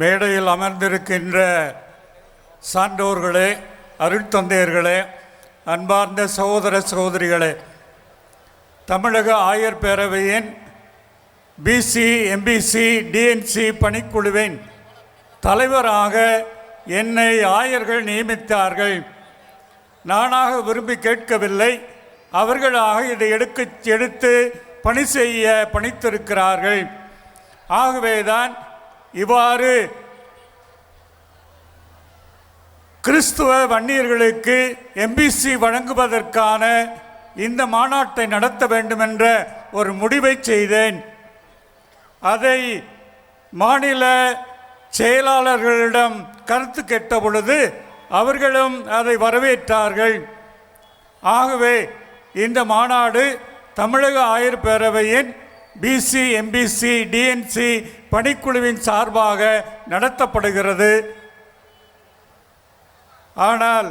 மேடையில் அமர்ந்திருக்கின்ற சான்றோர்களே அருட்தந்தையர்களே அன்பார்ந்த சகோதர சகோதரிகளே தமிழக ஆயர் பேரவையின் பிசி எம்பிசி டிஎன்சி பணிக்குழுவின் தலைவராக என்னை ஆயர்கள் நியமித்தார்கள். நானாக விரும்பி கேட்கவில்லை. அவர்களாக இதை எடுக்க எடுத்து பணி செய்ய பணித்திருக்கிறார்கள். ஆகவேதான் இவ்வாறு கிறிஸ்துவ வன்னியர்களுக்கு எம்பிசி வழங்குவதற்கான இந்த மாநாட்டை நடத்த வேண்டுமென்ற ஒரு முடிவை செய்தேன். அதை மாநில செயலாளர்களிடம் கருத்து கேட்ட பொழுது அவர்களும் அதை வரவேற்றார்கள். ஆகவே இந்த மாநாடு தமிழக ஆயர் பேரவையின் பிசி எம்பிசி டிஎன்சி பணிக்குழுவின் சார்பாக நடத்தப்படுகிறது. ஆனால்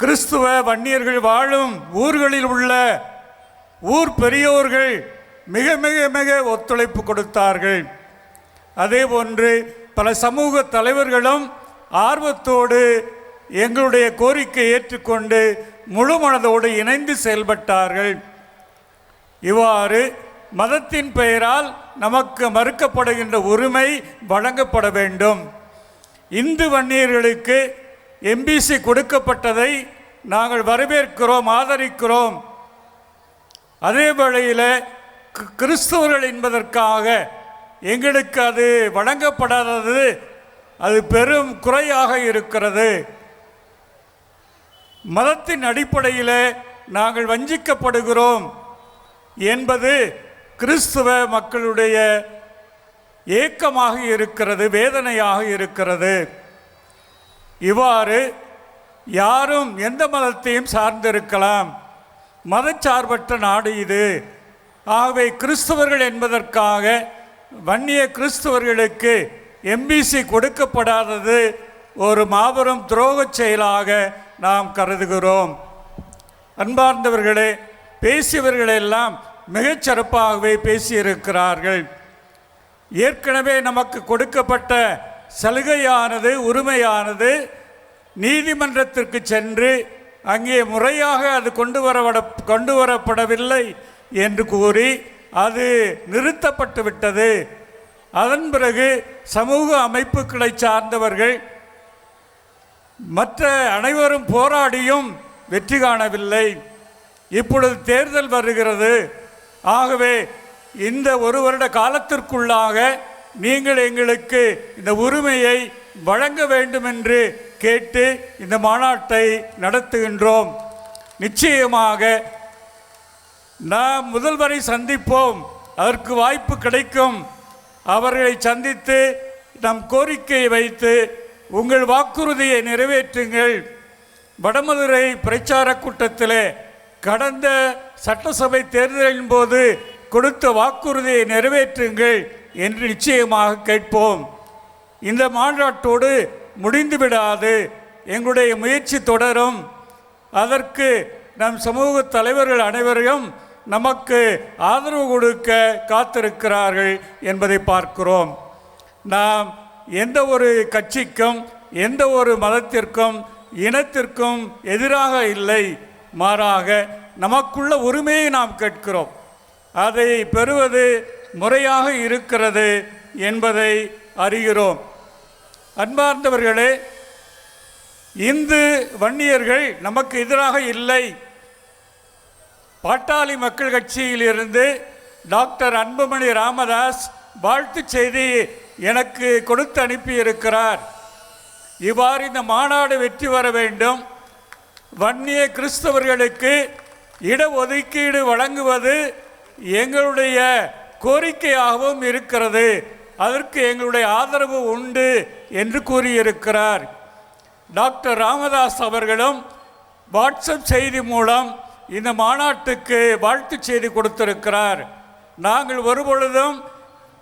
கிறிஸ்துவ வன்னியர்கள் வாழும் ஊர்களில் உள்ள ஊர் பெரியோர்கள் மிக மிக மிக ஒத்துழைப்பு கொடுத்தார்கள். அதே போன்று பல சமூக தலைவர்களும் ஆர்வத்தோடு எங்களுடைய கோரிக்கை ஏற்றுக்கொண்டு முழு மனதோடு இணைந்து செயல்பட்டார்கள். இவ்வாறு மதத்தின் பெயரால் நமக்கு மறுக்கப்படுகின்ற உரிமை வழங்கப்பட வேண்டும். இந்து வன்னியர்களுக்கு எம்பிசி கொடுக்கப்பட்டதை நாங்கள் வரவேற்கிறோம் ஆதரிக்கிறோம். அதே வேளையில் கிறிஸ்தவர்கள் என்பதற்காக எங்களுக்கு அது வழங்கப்படாதது அது பெரும் குறையாக இருக்கிறது. மதத்தின் அடிப்படையில் நாங்கள் வஞ்சிக்கப்படுகிறோம் என்பது கிறிஸ்துவ மக்களுடைய ஏக்கமாக இருக்கிறது வேதனையாக இருக்கிறது. இவ்வாறு யாரும் எந்த மதத்தையும் சார்ந்திருக்கலாம். மதச்சார்பற்ற நாடு இது. ஆகவே கிறிஸ்தவர்கள் என்பதற்காக வன்னிய கிறிஸ்தவர்களுக்கு எம்பிசி கொடுக்கப்படாதது ஒரு மாபெரும் துரோகச் செயலாக நாம் கருதுகிறோம். அன்பார்ந்தவர்களே பேசியவர்களெல்லாம் மிகச்சிறப்பாகவே பேசியிருக்கிறார்கள். ஏற்கனவே நமக்கு கொடுக்கப்பட்ட சலுகையானது உரிமையானது நீதிமன்றத்திற்கு சென்று அங்கே முறையாக அது கொண்டு வரப்பட கொண்டு வரப்படவில்லை என்று கூறி அது நிறுத்தப்பட்டு விட்டது. அதன் பிறகு சமூக அமைப்புகளை சார்ந்தவர்கள் மற்ற அனைவரும் போராடியும் வெற்றி காணவில்லை. இப்பொழுது தேர்தல் வருகிறது. ஆகவே இந்த ஒரு வருட காலத்திற்குள்ளாக நீங்கள் எங்களுக்கு இந்த உரிமையை வழங்க வேண்டும் என்று கேட்டு இந்த மாநாட்டை நடத்துகின்றோம். நிச்சயமாக நாம் முதல்வரை சந்திப்போம். அதற்கு வாய்ப்பு கிடைக்கும். அவர்களை சந்தித்து நம் கோரிக்கையை வைத்து உங்கள் வாக்குறுதியை நிறைவேற்றுங்கள். வடமதுரை பிரச்சார கூட்டத்திலே கடந்த சட்டசபை தேர்தலின் போது கொடுத்த வாக்குறுதியை நிறைவேற்றுங்கள் என்று நிச்சயமாக கேட்போம். இந்த மாநாட்டோடு முடிந்துவிடாது எங்களுடைய முயற்சி தொடரும். அதற்கு நம் சமூக தலைவர்கள் அனைவரையும் நமக்கு ஆதரவு கொடுக்க காத்திருக்கிறார்கள் என்பதை பார்க்கிறோம். நாம் எந்த ஒரு கட்சிக்கும் எந்த ஒரு மதத்திற்கும் இனத்திற்கும் எதிராக இல்லை. மாறாக நமக்குள்ள உரிமையை நாம் கேட்கிறோம். அதை பெறுவது முறையாக இருக்கிறது என்பதை அறிகிறோம். அன்பார்ந்தவர்களே இந்து வன்னியர்கள் நமக்கு எதிராக இல்லை. பாட்டாளி மக்கள் கட்சியிலிருந்து டாக்டர் அன்புமணி ராமதாஸ் வாழ்த்து செய்தி எனக்கு கொடுத்து அனுப்பியிருக்கிறார். இவ்வாறு இந்த மாநாடு வெற்றி வர வேண்டும். வன்னிய கிறிஸ்தவர்களுக்கு இடஒதுக்கீடு வழங்குவது எங்களுடைய கோரிக்கையாகவும் இருக்கிறது. அதற்கு எங்களுடைய ஆதரவு உண்டு என்று கூறியிருக்கிறார். டாக்டர் ராமதாஸ் அவர்களும் வாட்ஸ்அப் செய்தி மூலம் இந்த மாநாட்டுக்கு வாழ்த்து செய்தி கொடுத்திருக்கிறார். நாங்கள் ஒருபொழுதும்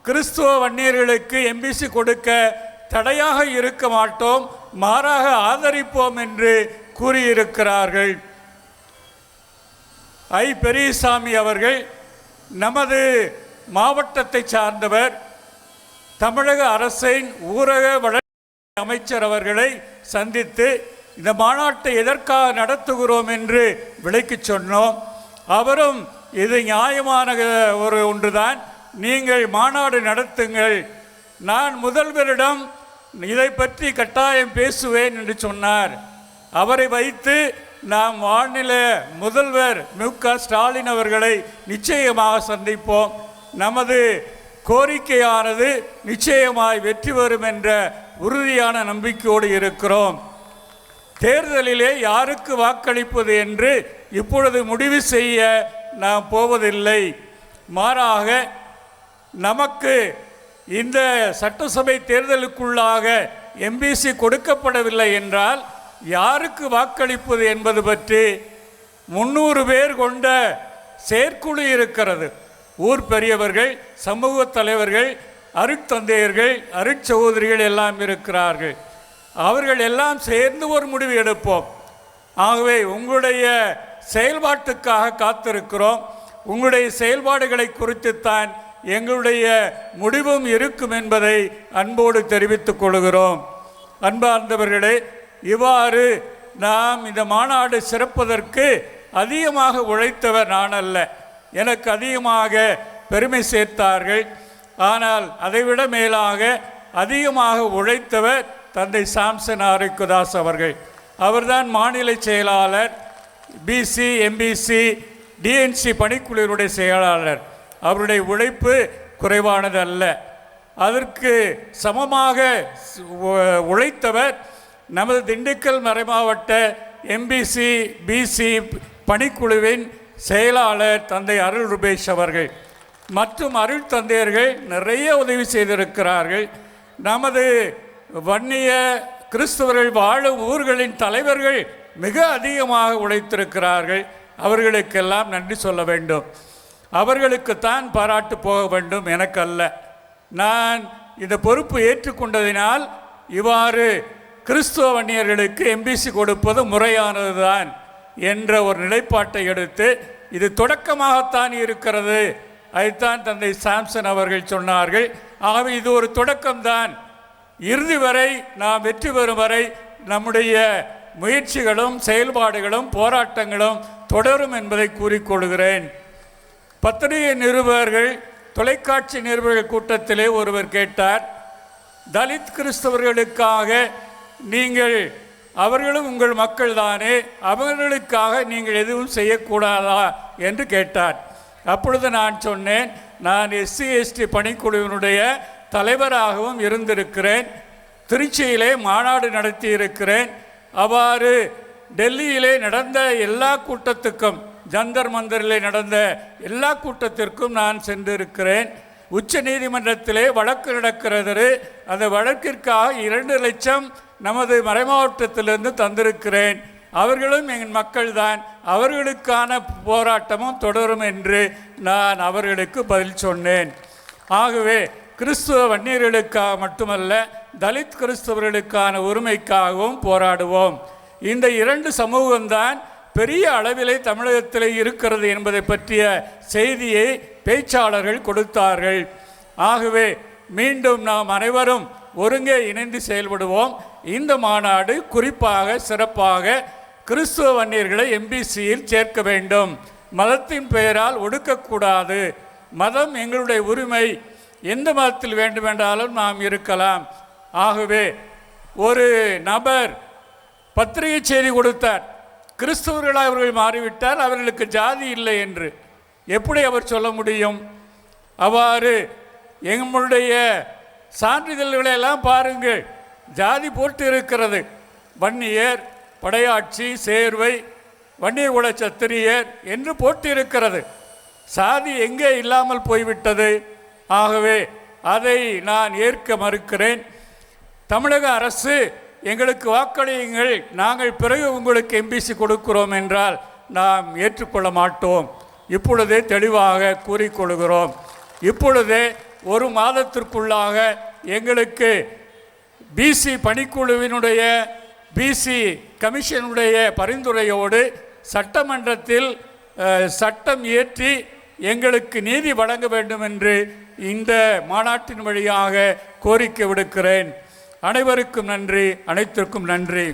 கிறிஸ்துவ வன்னியர்களுக்கு எம்பிசி கொடுக்க தடையாக இருக்க மாட்டோம். மாறாக ஆதரிப்போம் என்று கூறியிருக்கிறார்கள். ஐ. பெரியசாமி அவர்கள் நமது மாவட்டத்தை சார்ந்தவர் தமிழக அரசின் ஊரக வளர்ச்சி அமைச்சர் அவர்களை சந்தித்து இந்த மாநாட்டை எதற்காக நடத்துகிறோம் என்று விளக்கி சொன்னோம். அவரும் இது நியாயமான ஒரு ஒன்றுதான் நீங்கள் மாநாடு நடத்துங்கள். நான் முதல்வரிடம் இதை பற்றி கட்டாயம் பேசுவேன் என்று சொன்னார். அவரை வைத்து நாம் மாநில முதல்வர் மு க. ஸ்டாலின் அவர்களை நிச்சயமாக சந்திப்போம். நமது கோரிக்கையானது நிச்சயமாய் வெற்றி பெறும் என்ற உறுதியான நம்பிக்கையோடு இருக்கிறோம். தேர்தலிலே யாருக்கு வாக்களிப்பது என்று இப்பொழுது முடிவு செய்ய நாம் போவதில்லை. மாறாக நமக்கு இந்த சட்டசபை தேர்தலுக்குள்ளாக எம்பிசி கொடுக்கப்படவில்லை என்றால் யாருக்கு வாக்களிப்பது என்பது பற்றி முந்நூறு பேர் கொண்ட செயற்குழு இருக்கிறது. ஊர் பெரியவர்கள் சமூக தலைவர்கள் அருட்தந்தையர்கள் அருட்சகோதரிகள் எல்லாம் இருக்கிறார்கள். அவர்கள் எல்லாம் சேர்ந்து ஒரு முடிவு எடுப்போம். ஆகவே உங்களுடைய செயல்பாட்டுக்காக காத்திருக்கிறோம். உங்களுடைய செயல்பாடுகளை குறித்துத்தான் எங்களுடைய முடிவும் இருக்கும் என்பதை அன்போடு தெரிவித்துக் கொள்கிறோம். அன்பார்ந்தவர்களே இவ்வாறு நாம் இந்த மாநாடு சிறப்பதற்கு அதிகமாக உழைத்தவர் நான் அல்ல எனக்கு அதிகமாக பெருமை சேர்த்தார்கள். ஆனால் அதைவிட மேலாக அதிகமாக உழைத்தவர் தந்தை சாம்சன் ஆரோக்கியதாஸ் அவர்கள். அவர்தான் மாநில செயலாளர் பிசி எம்பிசி டிஎன்சி பணிக்குழுவினுடைய செயலாளர். அவருடைய உழைப்பு குறைவானது அல்ல அதற்கு சமமாக உழைத்தவர் நமது திண்டுக்கல் மறைமாவட்ட எம்பிசி பிசி பணிக்குழுவின் செயலாளர் தந்தை அருள் ருபேஷ் அவர்கள் மற்றும் அருள் தந்தையர்கள் நிறைய உதவி செய்திருக்கிறார்கள். நமது வன்னிய கிறிஸ்தவர்கள் வாழும் ஊர்களின் தலைவர்கள் மிக அதிகமாக உழைத்திருக்கிறார்கள். அவர்களுக்கெல்லாம் நன்றி சொல்ல வேண்டும். அவர்களுக்குத்தான் பாராட்டு போக வேண்டும் எனக்கு அல்ல நான் இந்த பொறுப்பு ஏற்றுக்கொண்டதினால் இவ்வாறு கிறிஸ்துவ வன்னியர்களுக்கு எம்பிசி கொடுப்பது முறையானதுதான் என்ற ஒரு நிலைப்பாட்டை எடுத்து இது தொடக்கமாகத்தான் இருக்கிறது. அதைத்தான் தந்தை சாம்சன் அவர்கள் சொன்னார்கள். ஆகவே இது ஒரு தொடக்கம்தான். இறுதி வரை நாம் வெற்றி பெறும் வரை நம்முடைய முயற்சிகளும் செயல்பாடுகளும் போராட்டங்களும் தொடரும் என்பதை கூறிக்கொள்கிறேன். பத்திரிகை நிருபர்கள் தொலைக்காட்சி நிருபர்கள் கூட்டத்திலே ஒருவர் கேட்டார் தலித் கிறிஸ்தவர்களுக்காக நீங்கள் அவர்களும் உங்கள் மக்கள் தானே அவர்களுக்காக நீங்கள் எதுவும் செய்யக்கூடாதா என்று கேட்டார். அப்பொழுது நான் சொன்னேன் நான் எஸ்சி எஸ்டி பணிக்குழுவினுடைய தலைவராகவும் இருந்திருக்கிறேன். திருச்சியிலே மாநாடு நடத்தி இருக்கிறேன் அவ்வாறு டெல்லியிலே நடந்த எல்லா கூட்டத்துக்கும் ஜந்தர் மந்தரிலே நடந்த எல்லா கூட்டத்திற்கும் நான் சென்றிருக்கிறேன். உச்ச நீதிமன்றத்திலே வழக்கு நடக்கிறது அந்த வழக்கிற்காக இரண்டு லட்சம் நமது மறைமாவட்டத்திலிருந்து தந்திருக்கிறேன். அவர்களும் என் மக்கள்தான். அவர்களுக்கான போராட்டமும் தொடரும் என்று நான் அவர்களுக்கு பதில் சொன்னேன். ஆகவே கிறிஸ்துவ வன்னியர்களுக்காக மட்டுமல்ல தலித் கிறிஸ்தவர்களுக்கான உரிமைக்காகவும் போராடுவோம். இந்த இரண்டு சமூகம்தான் பெரிய அளவிலே தமிழகத்தில் இருக்கிறது என்பதை பற்றிய செய்தியை பேச்சாளர்கள் கொடுத்தார்கள். ஆகவே மீண்டும் நாம் அனைவரும் ஒருங்கே இணைந்து செயல்படுவோம். இந்த மாநாடு குறிப்பாக சிறப்பாக கிறிஸ்துவ வன்னியர்களை எம்பிசியில் சேர்க்க வேண்டும். மதத்தின் பெயரால் ஒடுக்கக்கூடாது. மதம் எங்களுடைய உரிமை. எந்த மதத்தில் வேண்டுமென்றாலும் நாம் இருக்கலாம். ஆகவே ஒரு நபர் பத்திரிகை செய்தி கொடுத்தார். கிறிஸ்தவர்களாக அவர்கள் மாறிவிட்டால் அவர்களுக்கு ஜாதி இல்லை என்று. எப்படி அவர் சொல்ல முடியும்? அவ்வாறு எங்களுடைய சான்றிதழ்களையெல்லாம் பாருங்கள். ஜாதி போட்டு இருக்கிறது வன்னியர் படையாட்சி சேர்வை வன்னியர் குல சத்திரியர் என்று போட்டு இருக்கிறது சாதி எங்கே இல்லாமல் போய்விட்டது? ஆகவே அதை நான் ஏற்க மறுக்கிறேன். தமிழக அரசு எங்களுக்கு வாக்களியுங்கள். நாங்கள் பிறகு உங்களுக்கு எம்பிசி கொடுக்கிறோம் என்றால் நாம் ஏற்றுக்கொள்ள மாட்டோம். இப்பொழுதே தெளிவாக கூறிக்கொள்கிறோம் இப்பொழுதே ஒரு மாதத்திற்குள்ளாக எங்களுக்கு பிசி பணிக்குழுவினுடைய பிசி கமிஷனுடைய பரிந்துரையோடு சட்டமன்றத்தில் சட்டம் இயற்றி எங்களுக்கு நீதி வழங்க வேண்டும் என்று இந்த மாநாட்டின் வழியாக கோரிக்கை விடுக்கிறேன். அனைவருக்கும் நன்றி அனைத்திற்கும் நன்றி.